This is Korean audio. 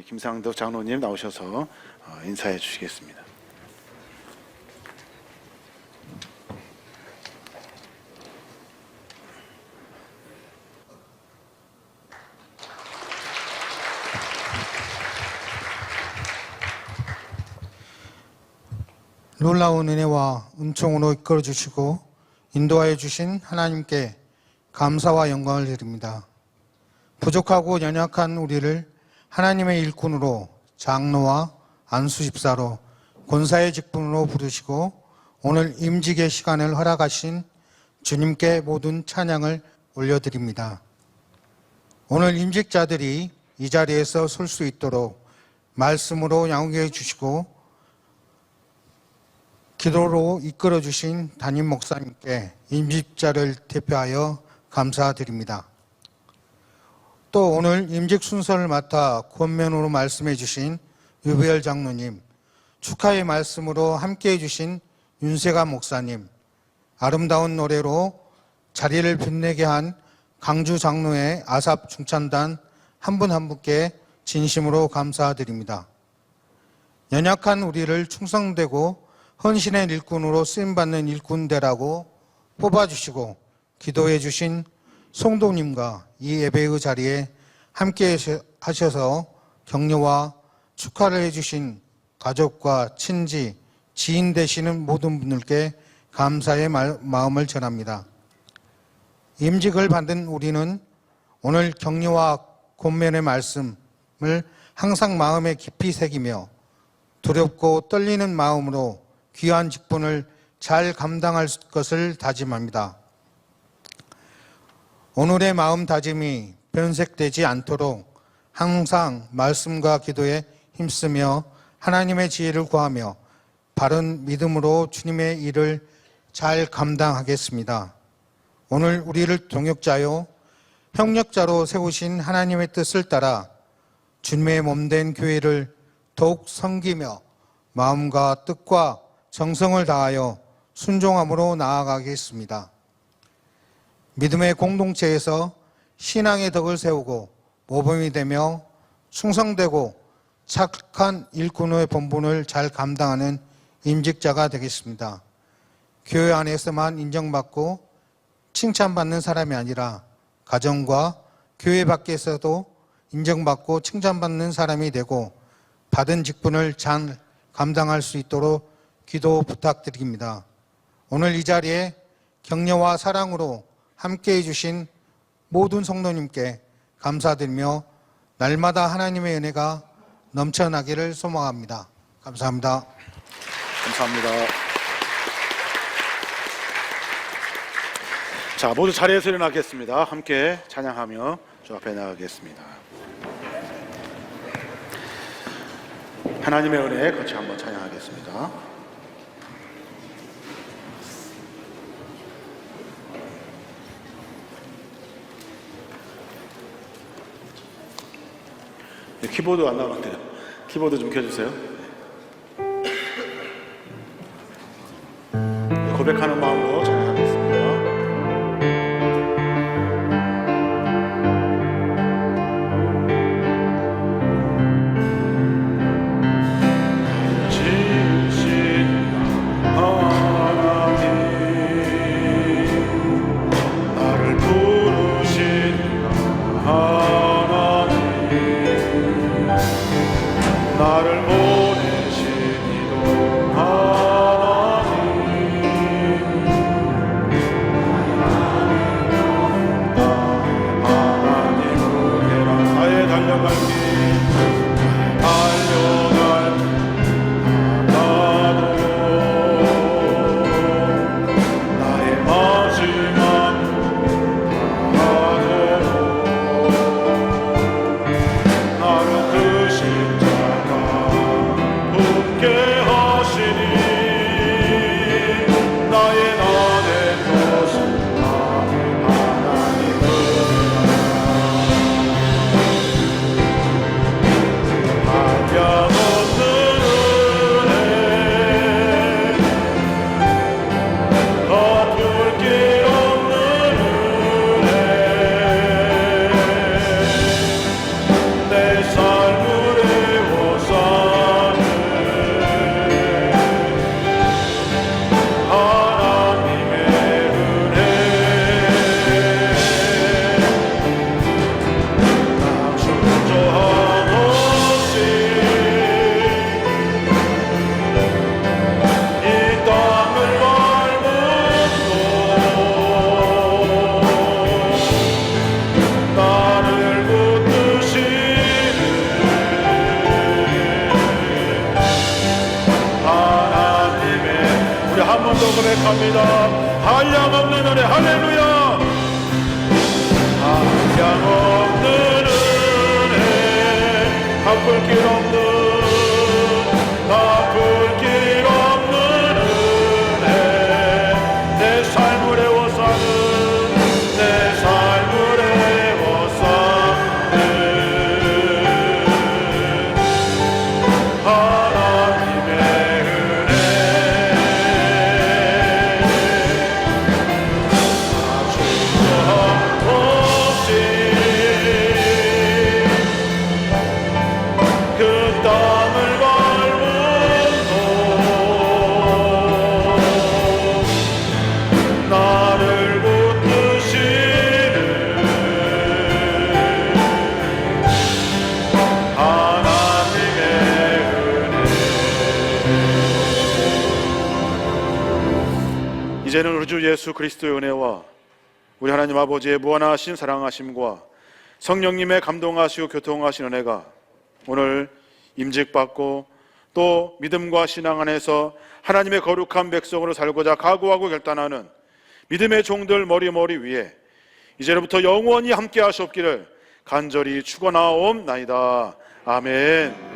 김상덕 장로님 나오셔서 어, 인사해 주시겠습니다. 놀라운 은혜와 은총으로 이끌어 주시고 인도하여 주신 하나님께 감사와 영광을 드립니다. 부족하고 연약한 우리를 하나님의 일꾼으로 장로와 안수 집사로 권사의 직분으로 부르시고 오늘 임직의 시간을 허락하신 주님께 모든 찬양을 올려드립니다. 오늘 임직자들이 이 자리에서 설 수 있도록 말씀으로 양육해 주시고 기도로 이끌어 주신 담임 목사님께 임직자를 대표하여 감사드립니다. 또 오늘 임직 순서를 맡아 권면으로 말씀해 주신 유배열 장로님, 축하의 말씀으로 함께 해 주신 윤세가 목사님, 아름다운 노래로 자리를 빛내게 한 강주 장로의 아삽 중찬단 한 분한 분께 진심으로 감사드립니다. 연약한 우리를 충성되고 헌신의 일꾼으로 쓰임받는 일꾼대라고 뽑아주시고 기도해 주신 송도님과 이 예배의 자리에 함께 하셔서 격려와 축하를 해주신 가족과 친지, 지인 되시는 모든 분들께 감사의 말- 마음을 전합니다. 임직을 받은 우리는 오늘 격려와 권면의 말씀을 항상 마음에 깊이 새기며 두렵고 떨리는 마음으로 귀한 직분을 잘 감당할 것을 다짐합니다. 오늘의 마음 다짐이 변색되지 않도록 항상 말씀과 기도에 힘쓰며 하나님의 지혜를 구하며 바른 믿음으로 주님의 일을 잘 감당하겠습니다. 오늘 우리를 동역자요, 협력자로 세우신 하나님의 뜻을 따라 주님의 몸된 교회를 더욱 섬기며 마음과 뜻과 정성을 다하여 순종함으로 나아가겠습니다. 믿음의 공동체에서 신앙의 덕을 세우고 모범이 되며 충성되고 착한 일꾼의 본분을 잘 감당하는 임직자가 되겠습니다. 교회 안에서만 인정받고 칭찬받는 사람이 아니라 가정과 교회 밖에서도 인정받고 칭찬받는 사람이 되고 받은 직분을 잘 감당할 수 있도록 기도 부탁드립니다. 오늘 이 자리에 격려와 사랑으로 함께 해주신 모든 성도님께 감사드리며 날마다 하나님의 은혜가 넘쳐나기를 소망합니다. 감사합니다. 감사합니다. 자, 모두 자리에서 일어나겠습니다. 함께 찬양하며 주 앞에 나가겠습니다. 하나님의 은혜 같이 한번 찬양하겠습니다. 키보드 안 나왔대요. 키보드 좀 켜주세요. 네, 고백하는 마음으로 또 고백합니다. 한량없는 은혜 할렐루야. 한량없는 은혜 갚을 길 없는 이제는 우리 주 예수 그리스도의 은혜와 우리 하나님 아버지의 무한하신 사랑하심과 성령님의 감동하시고 교통하신 은혜가 오늘 임직받고 또 믿음과 신앙 안에서 하나님의 거룩한 백성으로 살고자 각오하고 결단하는 믿음의 종들 머리머리 위에 이제로부터 영원히 함께 하시옵기를 간절히 축원하옵나이다. 아멘.